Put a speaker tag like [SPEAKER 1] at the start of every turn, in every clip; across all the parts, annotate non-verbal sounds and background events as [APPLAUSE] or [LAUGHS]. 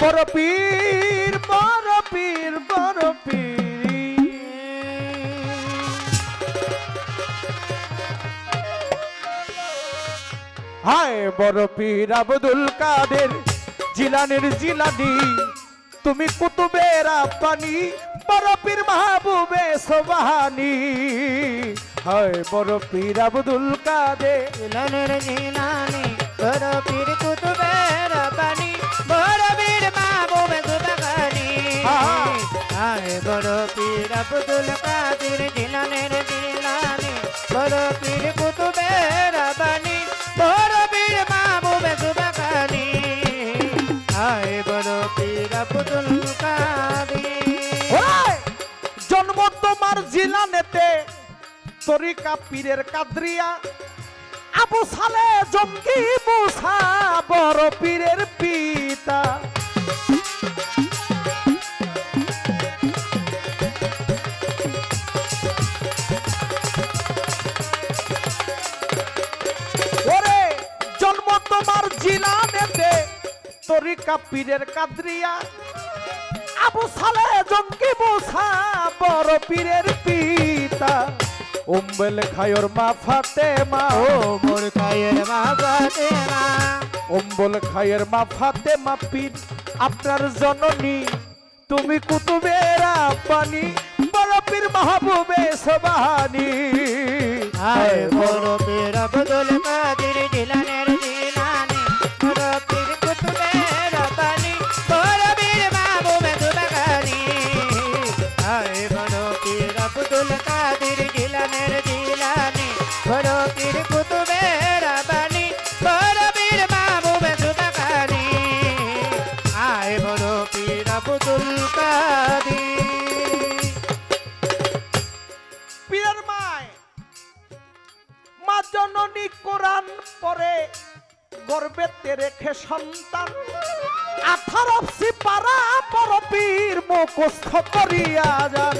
[SPEAKER 1] বড় পীর বড় পীর বড় পীর হায় বড় পীর আব্দুল কাদের, জিলানের জিলানি, তুমি কুতুবের আব্বানি বড় পীর মাহবুবে সোবাহানি। হায় বড় পীর আব্দুল কাদের,
[SPEAKER 2] জিলানের জিলানি বড় পীর কুতুবের বাণী আয় বড় পীর আব্দুল কাদের জিলানের জিলানি বড় পীর কুতুবের বাণী বড় পীর মাহবুবে সুবাগানি আয় বড় পীর আব্দুল কাদের!
[SPEAKER 1] জন্ম তোমার জিলানেতে তরিকা পীরের কাদরিয়া। আবু সালে জঙ্গি মুসা, বড় পীরের পিতা। তরিকা পীরের কাদরিয়া। আবু সালে জঙ্গি মুসা বড় পীরের পিতা। উম্বেল খায়র মা ফাতেমা
[SPEAKER 2] ও মোর কায়ের মা ফাতেমা
[SPEAKER 1] উম্বল খায়ের মা ফাতেমা পীর, আপনার জননী। তুমি কুতুবের পানি বড় পীর মাহবুবে সবাহানি।
[SPEAKER 2] আয় বড় পীর আব্দুল জিলানের
[SPEAKER 1] জননী কোরআন পরে গর্বেতে রেখে সন্তান। আঠারো পারা বড় পীর মুখস্থ করিয়া যান।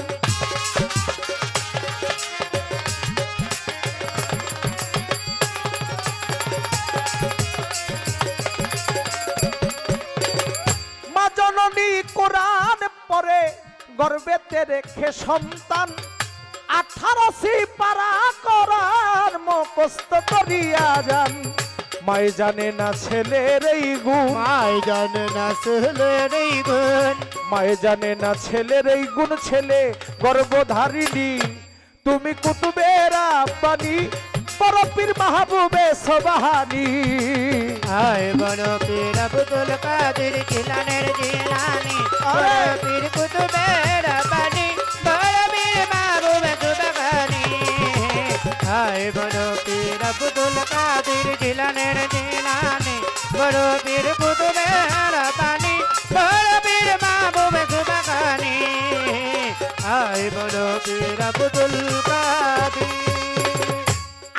[SPEAKER 1] মা জননী কোরআন পরে গর্বেতে রেখে সন্তান। আঠারোশি পারা করার মুখস্থ করিয়া যান। মাই জানে না ছেলের এই গুণ।
[SPEAKER 2] মাই জানে না ছেলের এই গুণ।
[SPEAKER 1] মায়ে জানে না ছেলের এই গুণ ছেলে গর্ভধারিণী। তুমি কুতুবের আব্বানি পরপীর মাহবুবে সবাহানি।
[SPEAKER 2] আয় বড় পীর আব্দুল কাদের জিলানের জিলানি।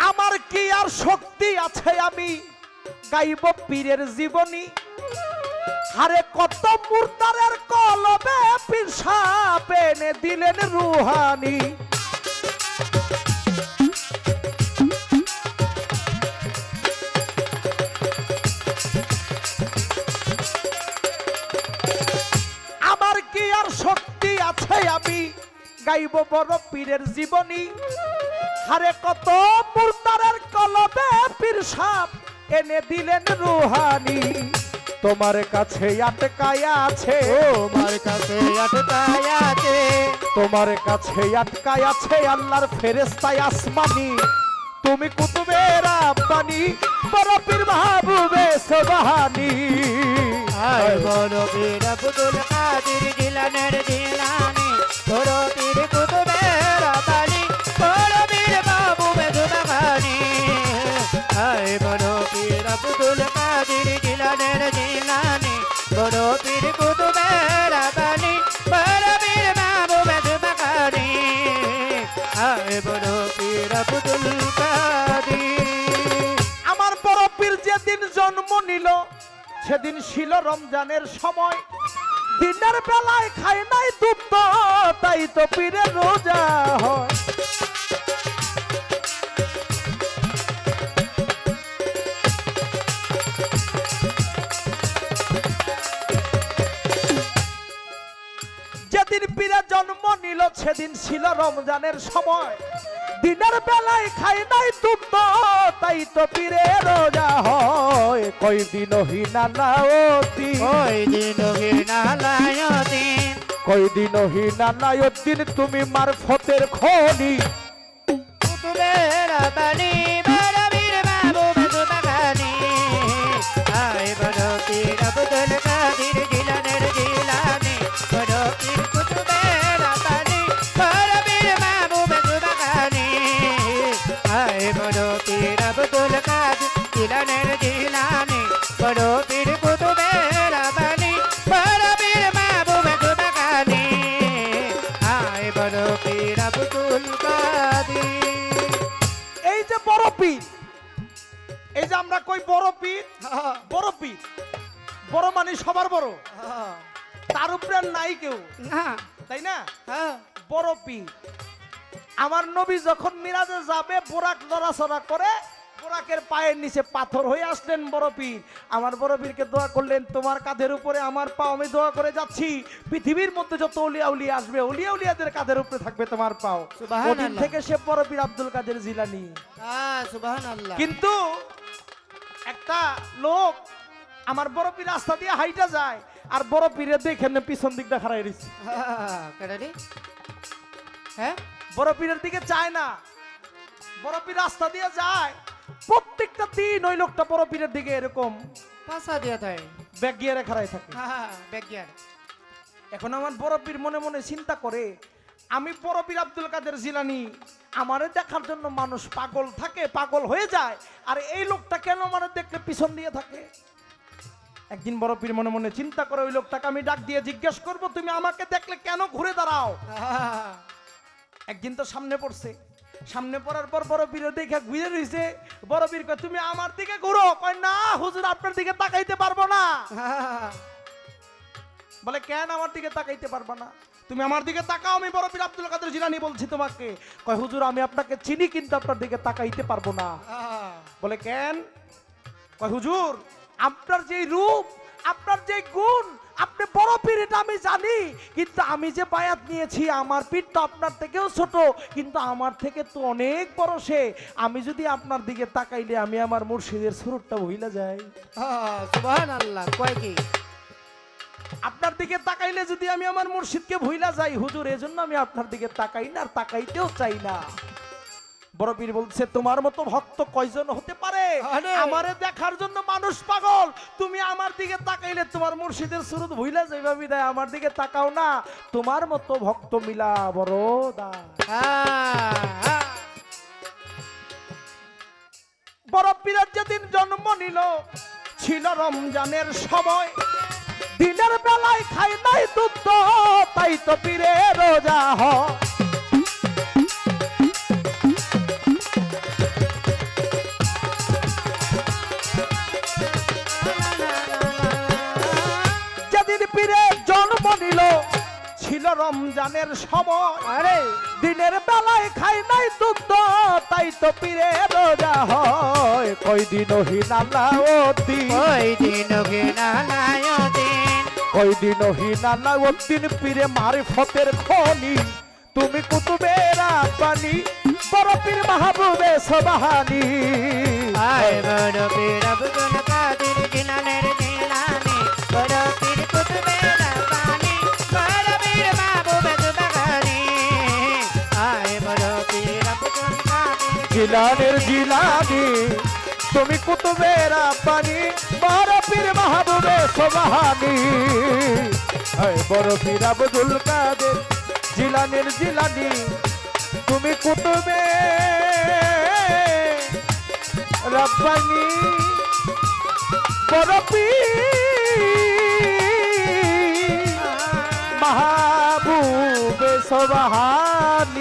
[SPEAKER 1] আমার কি আর শক্তি আছে আমি? গাইব পীরের জীবনী। আরে কত মুর্দারের কলবে পিসা পেনে দিলেন রুহানি। গাইব বড় পীরের জীবনী। হারে কত মুর্দারের কলবে পীর সাপ এনে দিলেন রুহানি। তোমার কাছে আটকায় আছে।
[SPEAKER 2] তোমার কাছে আটকায় আছে।
[SPEAKER 1] তোমার কাছে আটকায় আছে আল্লাহর ফেরেস্তায় আসমানি। তুমি কুতুবের আব্বানি বড় পীর মাহবুবে সবাহানি।
[SPEAKER 2] আয় বড় পীর আব্দুল কাদের জিলানের জিলানি বড়
[SPEAKER 1] নিল। সেদিন ছিল রমজানের সময়। দিনের বেলায় খায় নাই দুধ তাই তো পীরের রোজা হয়। পীরে জন্ম নিল, সেদিন ছিল রমজানের সময়। দিনের বেলায় খাই নাই দুধ তাই তো পীরে রোজা হয়। কয়দিন হিনা নাওতি
[SPEAKER 2] ওই দিন হিনালয় দিন
[SPEAKER 1] কয়দিন হিনা নায়দিন তুমি মারফতের খনি।
[SPEAKER 2] তুমি বাণী
[SPEAKER 1] কই বড় পীর [LAUGHS] বড় পীর বড় মানে সবার বড়। [LAUGHS] তার উপরে আর নাই কেউ। তাই না?
[SPEAKER 2] হ্যাঁ।
[SPEAKER 1] বড় পীর আমার নবী যখন মিরাজে যাবে বোরাক নড়াচড়া করে বোরাকের পায়ের নিচে পাথর হয়ে আসলেন বড় পীর। আমার বড় পীরকে দোয়া করলেন তোমার কাঁধের উপরে আমার পা আমি দোয়া করে যাচ্ছি। পৃথিবীর মধ্যে যত উলিয়া উলিয়া আসবে উলিয়া উলিয়াদের কাঁধের উপরে থাকবে তোমার পাও। থেকে সে বড় পীর আব্দুল কাদের জিলানি।
[SPEAKER 2] হ্যাঁ
[SPEAKER 1] কিন্তু একটা লোক আমার বড় পীর রাস্তা দিয়ে হাইটা যায় আর বড় পীরে দেখে পিছন দিকটা খারাই রয়েছে [LAUGHS]
[SPEAKER 2] হ্যাঁ?
[SPEAKER 1] বড় পীরের দিকে চায় না। বড় পীর রাস্তা দিয়ে যায় প্রত্যেকটা দিন ওই লোকটা বড় পীরের দিকে এরকম
[SPEAKER 2] পাশা দিয়া তাই
[SPEAKER 1] ব্যাগ গিয়ে খারাই থাকে।
[SPEAKER 2] হ্যাঁ বিজ্ঞান
[SPEAKER 1] এখন আমার বড় পীর মনে মনে চিন্তা করে আমি বড় পীর আব্দুল কাদের জিলানি আমারে দেখার জন্য মানুষ পাগল থাকে, পাগল হয়ে যায়। আর এই লোকটা কেন আমার দেখলে পিছন দিয়ে থাকে? একদিন বড় পীর মনে মনে চিন্তা করে, ওই লোকটাকে আমি ডাক দিয়ে জিজ্ঞেস করব, তুমি আমাকে দেখলে কেন ঘুরে দাঁড়াও? একদিন তো সামনে পড়ছে। সামনে পড়ার পর বড় পীর দেখে ঘুরে রইছে। বড় পীর তুমি আমার দিকে ঘুরো। কয়, না, হুজুর, আপনার দিকে তাকাইতে পারব না। বলে, কেন আমার দিকে তাকাইতে পারবা না? তুমি আমার দিকে তাকাও আমি বড় পীর আব্দুল কাদের জিলানি বলছি তোমাকে। কয় হুজুর আমি আপনাকে চিনি কিন্তু আপনার দিকে তাকাইতে পারব না। বলে কেন? কয় হুজুর আপনার যে রূপ আপনার যে গুণ আপনি বড় পীর এটা আমি জানি কিন্তু আমি যে বায়াত নিয়েছি আমার পীর তো আপনার থেকেও ছোট কিন্তু আমার থেকে তো অনেক বড় সে। আমি যদি আপনার দিকে তাকাইলে আমি আমার মুর্শিদের সুরটা ভুইলা যাই।
[SPEAKER 2] সুবহান আল্লাহ কয় কি?
[SPEAKER 1] আপনার দিকে তাকাইলে যদি আমি আমার মুর্শিদকে ভুইলা যাই হুজুর এজন্য আমি আপনার দিকে তাকাই না আর তাকাইতেও চাই না। বড় পীর বলছে তোমার মতো ভক্ত কয়জন হতে পারে?
[SPEAKER 2] আমারে
[SPEAKER 1] দেখার জন্য মানুষ পাগল। তুমি আমার দিকে তাকাইলে তোমার মুর্শিদের সুরত ভুইলা যাইবা বিদায়। আমার দিকে তাকাও না। তোমার মতো ভক্ত মিলা বড় দা বড় পীরের যেদিন জন্ম নিল ছিল রমজানের সময়। দিনের বেলায় খাই নাই দুধ তাই তো পীরে রোজা হয়। যেদিন পীরে জন্ম নিল ছিল রমজানের সময়।
[SPEAKER 2] আরে।
[SPEAKER 1] দিনের বেলায় খাই নাই দুধ তাই তো পীরে রোজা হয়। কয়দিন হিনালাওদ্দিন
[SPEAKER 2] ওই দিন হিনালয় দিন
[SPEAKER 1] কয়দিন হিনালাওদ্দিন পীরে মারিফতের খনি। তুমি কুতুবেরা পানি বড় পীর মাহবুবে সবাহানি।
[SPEAKER 2] আয় বড় পীর আব্দুল কাদির জিলানের জিলানি বড় পীর কুতুবের বাণী বড় পীর মাহবুব আয় বড় পীর আব্দুল কাদির
[SPEAKER 1] জিলানের জিলানি তুমি কুতুবেরা পানি বড় পীর মাহবুবে সবাহানি। বড় পীর আব্দুল কাদের, জিলানের জিলানি, তুমি কুতুবে। রব্বানি, বড় পীর মাহবুবে সবাহানি।